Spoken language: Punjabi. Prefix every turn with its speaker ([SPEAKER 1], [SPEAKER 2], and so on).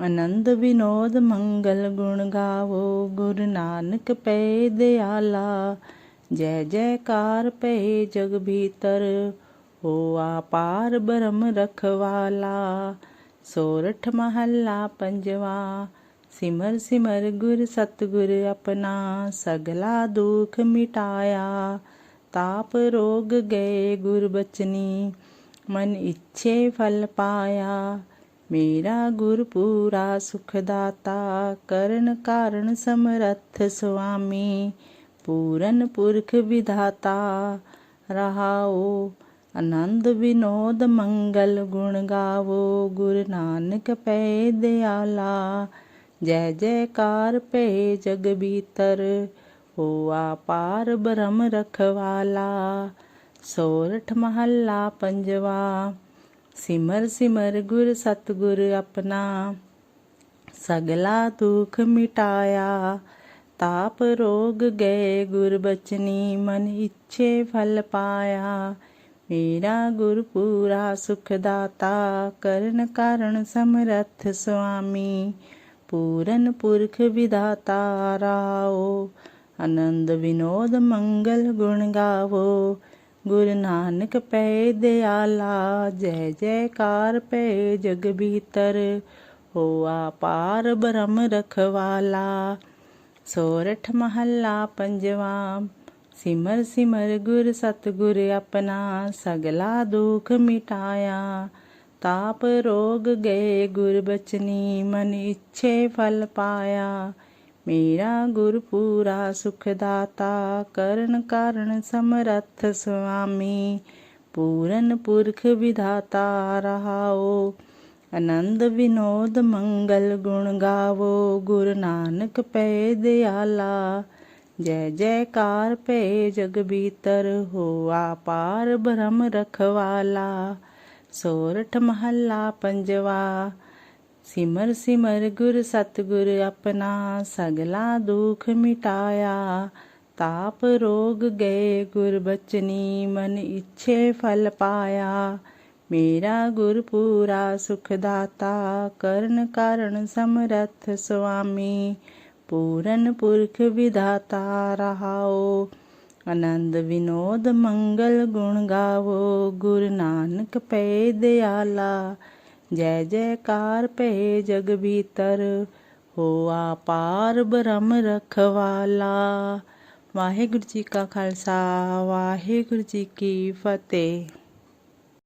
[SPEAKER 1] ਆਨੰਦ ਵਿਨੋਦ ਮੰਗਲ ਗੁਣ ਗਾਵੋ, ਗੁਰੂ ਨਾਨਕ ਪੈ ਦਿਆਲਾ। ਜੈ ਜੈਕਾਰ ਪਏ ਜਗ ਭੀਤਰ ਹੋ ਆਪਾਰ ਬ੍ਰਹਮ ਰਖਵਾਲਾ। ਸੋਰਠ ਮਹੱਲਾ ਪੰਜਵਾ, ਸਿਮਰ ਸਿਮਰ ਗੁਰ ਸਤਿਗੁਰ ਆਪਣਾ। ਸਗਲਾ ਦੁਖ ਮਿਟਾਇਆ, ਤਾਪ ਰੋਗ ਗਏ ਗੁਰ ਬਚਨੀ ਮਨ ਇੱਛੇ ਫਲ ਪਾਇਆ ਮੇਰਾ ਗੁਰ ਪੂਰਾ ਸੁਖ ਦਾਤਾ ਕਰਨ ਕਾਰਨ ਸਮਰੱਥ ਸੁਆਮੀ, ਪੂਰਨ ਪੁਰਖ ਵਿਧਾਤਾ, ਰਹਾਓ, ਆਨੰਦ ਵਿਨੋਦ ਮੰਗਲ ਗੁਣ ਗਾਵੋ, ਗੁਰ ਨਾਨਕ ਪੈ ਦਿਆਲਾ, ਜੈ ਜੈਕਾਰ ਪੈ ਜਗ ਭੀਤਰ ਹੋਆ ਪਾਰ ਬ੍ਰਹਮ ਰਖਵਾਲਾ, ਸੋਰਠ ਮਹੱਲਾ ਪੰਜਵਾ। ਸਿਮਰ ਸਿਮਰ ਗੁਰ ਸਤਿਗੁਰ ਆਪਣਾ, ਸਗਲਾ ਦੁਖ ਮਿਟਾਇਆ। ਤਾਪ ਰੋਗ ਗਏ ਗੁਰ ਬਚਨੀ, ਮਨ ਇੱਛੇ ਫਲ ਪਾਇਆ। ਮੇਰਾ ਗੁਰ ਪੂਰਾ ਸੁਖ ਦਾਤਾ, ਕਰਨ ਕਾਰਨ ਸਮਰੱਥ ਸੁਆਮੀ। ਪੂਰਨ ਪੁਰਖ ਵਿਦਾਤਾ ਰਾਓ, ਆਨੰਦ ਵਿਨੋਦ ਮੰਗਲ ਗੁਣ ਗਾਵੋ। ਗੁਰੂ ਨਾਨਕ ਪੈ ਦਿਆਲਾ, ਜੈ ਜੈਕਾਰ ਪੈ ਜਗ ਭੀਤਰ, ਹੋਆ ਪਾਰ ਬ੍ਰਹਮ ਰਖਵਾਲਾ। ਸੋਰਠ ਮਹੱਲਾ ਪੰਜਵਾ, ਸਿਮਰ ਸਿਮਰ ਗੁਰ ਸਤਿਗੁਰ ਆਪਣਾ, ਸਗਲਾ ਦੁਖ ਮਿਟਾਇਆ। ਤਾਪ ਰੋਗ ਗਏ ਗੁਰ ਬਚਨੀ, ਮਨ ਇੱਛੇ ਫਲ ਪਾਇਆ। ਮੇਰਾ ਗੁਰ ਪੂਰਾ ਸੁਖ ਦਾਤਾ ਕਰਨ ਕਾਰਨ ਸਮਰੱਥ ਸੁਆਮੀ, ਪੂਰਨ ਪੁਰਖ ਵਿਧਾਤਾ ਰਹਾਓ। ਆਨੰਦ ਵਿਨੋਦ ਮੰਗਲ ਗੁਣ ਗਾਵੋ, ਗੁਰ ਨਾਨਕ ਪੈ ਦਿਆਲਾ। ਜੈ ਜੈਕਾਰ ਪੈ ਜਗਬੀਤਰ ਹੋਆ ਪਾਰ ਬ੍ਰਹਮ ਰਖਵਾਲਾ। ਸੋਰਠ ਮਹੱਲਾ ਪੰਜਵਾ ਸਿਮਰ ਸਿਮਰ ਗੁਰ ਸਤਿਗੁਰ ਆਪਣਾ ਸਗਲਾ ਦੁਖ ਮਿਟਾਇਆ। ਤਾਪ ਰੋਗ ਗਏ ਗੁਰ ਬਚਨੀ ਮਨ ਇੱਛੇ ਫਲ ਪਾਇਆ। ਮੇਰਾ ਗੁਰ ਪੂਰਾ ਸੁਖ ਦਾਤਾ ਕਰਨ ਕਾਰਨ ਸਮਰੱਥ ਸੁਆਮੀ। ਪੂਰਨ ਪੁਰਖ ਵਿਧਾਤਾ ਰਹਾਓ। ਆਨੰਦ ਵਿਨੋਦ ਮੰਗਲ ਗੁਣ ਗਾਵੋ। ਗੁਰ ਨਾਨਕ ਪੈ ਦਿਆਲਾ। ਜੈ ਜੈਕਾਰ ਪੈ ਜਗ ਭੀਤਰ ਹੋਆ ਪਾਰ ਬ੍ਰਹਮ ਰਖਵਾਲਾ। ਵਾਹਿਗੁਰੂ ਜੀ ਕਾ ਖਾਲਸਾ, ਵਾਹਿਗੁਰੂ ਜੀ ਕੀ ਫਤਿਹ।